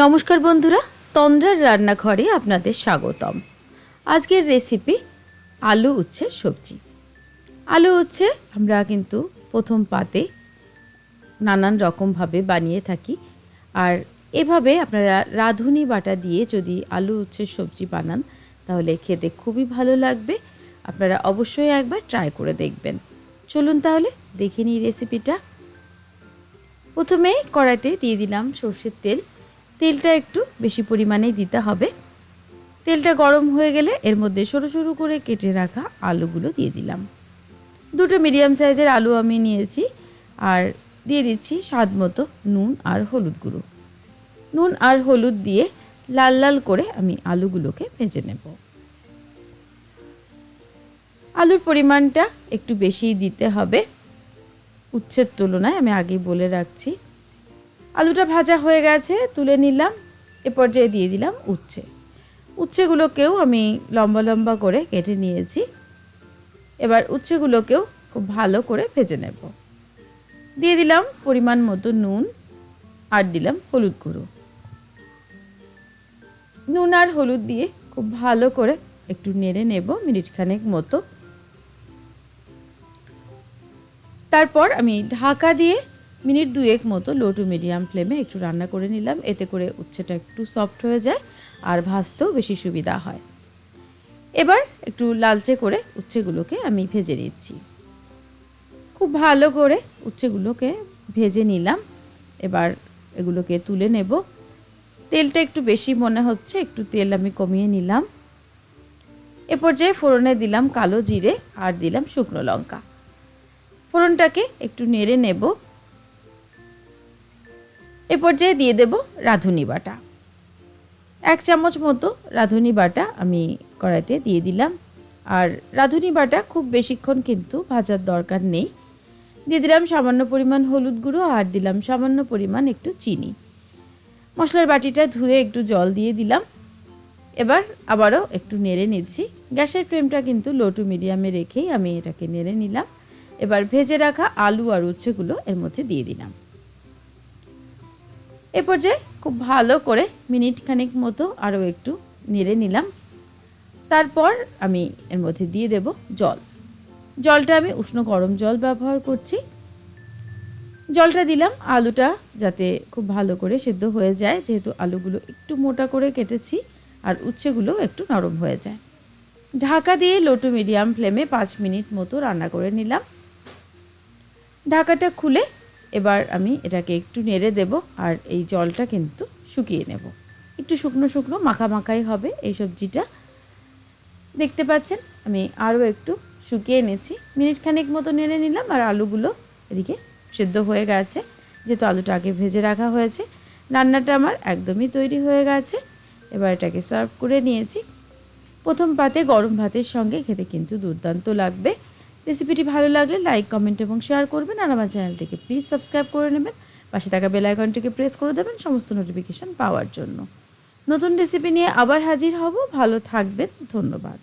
নমস্কার বন্ধুরা, তন্দ্রার রান্নাঘরে আপনাদের স্বাগতম। আজকের রেসিপি আলু উচ্ছের সবজি। আলু উচ্ছে আমরা কিন্তু প্রথম পাতে নানান রকমভাবে বানিয়ে থাকি। আর এভাবে আপনারা রাঁধুনি বাটা দিয়ে যদি আলু উচ্ছের সবজি বানান, তাহলে খেতে খুবই ভালো লাগবে। আপনারা অবশ্যই একবার ট্রাই করে দেখবেন। চলুন তাহলে দেখে নিই রেসিপিটা প্রথমে কড়াইতে দিয়ে দিলাম সর্ষের তেল। তেলটা একটু বেশি পরিমাণেই দিতে হবে। তেলটা গরম হয়ে গেলে এর মধ্যে সরু সরু করে কেটে রাখা আলুগুলো দিয়ে দিলাম। দুটো মিডিয়াম সাইজের আলু আমি নিয়েছি আর দিয়ে দিচ্ছি স্বাদ মতো নুন আর হলুদ গুঁড়ো। নুন আর হলুদ দিয়ে লাল লাল করে আমি আলুগুলোকে ভেজে নেব। আলুর পরিমাণটা একটু বেশিই দিতে হবে। উচ্ছের তুলনায় আমি আগেই বলে রাখছি। আলুটা ভাজা হয়ে গেছে, তুলে নিলাম, এ পর্যায়ে দিয়ে দিলাম উচ্ছে। উচ্ছেগুলোকেও আমি লম্বা লম্বা করে কেটে নিয়েছি। এবার উচ্ছেগুলোকেও খুব ভালো করে ভেজে নেব। দিয়ে দিলাম পরিমাণ মতো নুন আর দিলাম হলুদ গুঁড়ো। নুন আর হলুদ দিয়ে খুব ভালো করে একটু নেড়ে নেব মিনিট খানেক মতো। তারপর আমি ঢাকা দিয়ে মিনিট দুয়েক মতো লো টু মিডিয়াম ফ্লেমে একটু রান্না করে নিলাম। এতে করে উচ্ছেটা একটু সফট হয়ে যায় আর ভাজতেও বেশি সুবিধা হয়। এবার একটু লালচে করে উচ্ছেগুলোকে আমি ভেজে নিচ্ছি। খুব ভালো করে উচ্ছেগুলোকে ভেজে নিলাম। এবার এগুলোকে তুলে নেব। তেলটা একটু বেশি মনে হচ্ছে, একটু তেল আমি কমিয়ে নিলাম। এ পর্যায়ে ফোড়নে দিলাম কালো জিরে আর দিলাম শুকনো লঙ্কা। ফোড়নটাকে একটু নেড়ে নেব। এ পর্যায়ে দিয়ে দেব রাঁধুনি বাটা। এক চামচ মতো রাঁধুনি বাটা আমি কড়াইতে দিয়ে দিলাম। আর রাঁধুনি বাটা খুব বেশিক্ষণ কিন্তু ভাজার দরকার নেই। দিয়ে দিলাম সামান্য পরিমাণ হলুদ গুঁড়ো আর দিলাম সামান্য পরিমাণ একটু চিনি। মশলার বাটিটা ধুয়ে একটু জল দিয়ে দিলাম। এবার আবারও একটু নেড়ে নিচ্ছি। গ্যাসের ফ্লেমটা কিন্তু লো টু মিডিয়ামে রেখেই আমি এটাকে নেড়ে নিলাম। এবার ভেজে রাখা আলু আর উচ্ছেগুলো এর মধ্যে দিয়ে দিলাম। এ পর্যায়ে খুব ভালো করে মিনিট খানিক মতো আরও একটু নেড়ে নিলাম। তারপর আমি এর মধ্যে দিয়ে দেব জল। জলটা আমি উষ্ণ গরম জল ব্যবহার করছি। জলটা দিলাম আলুটা যাতে খুব ভালো করে সেদ্ধ হয়ে যায়, যেহেতু আলুগুলো একটু মোটা করে কেটেছি আর উচ্ছেগুলো একটু নরম হয়ে যায়। ঢাকা দিয়ে লো টু মিডিয়াম ফ্লেমে পাঁচ মিনিট মতো রান্না করে নিলাম। ঢাকাটা খুলে এবার আমি এটাকে একটু নেড়ে দেব আর এই জলটা কিন্তু শুকিয়ে নেব। একটু শুকনো শুকনো মাখা মাখাই হবে এই সবজিটা। দেখতে পাচ্ছেন, আমি আরও একটু শুকিয়ে এনেছি। মিনিট খানেক মতো নেড়ে নিলাম আর আলুগুলো এদিকে সেদ্ধ হয়ে গেছে। যেহেতু আলুটা আগে ভেজে রাখা হয়েছে, রান্নাটা আমার একদমই তৈরি হয়ে গেছে। এবার এটাকে সার্ভ করে নিয়েছি। প্রথম পাতে গরম ভাতের সঙ্গে খেতে কিন্তু দুর্দান্ত লাগবে। রেসিপিটি ভালো লাগলে লাইক, কমেন্ট এবং শেয়ার করবেন আর আমার চ্যানেলটিকে প্লিজ সাবস্ক্রাইব করে নেবেন। পাশে থাকা বেল আইকনটিকে প্রেস করে দেবেন সমস্ত নোটিফিকেশান পাওয়ার জন্য। নতুন রেসিপি নিয়ে আবার হাজির হব। ভালো থাকবেন। ধন্যবাদ।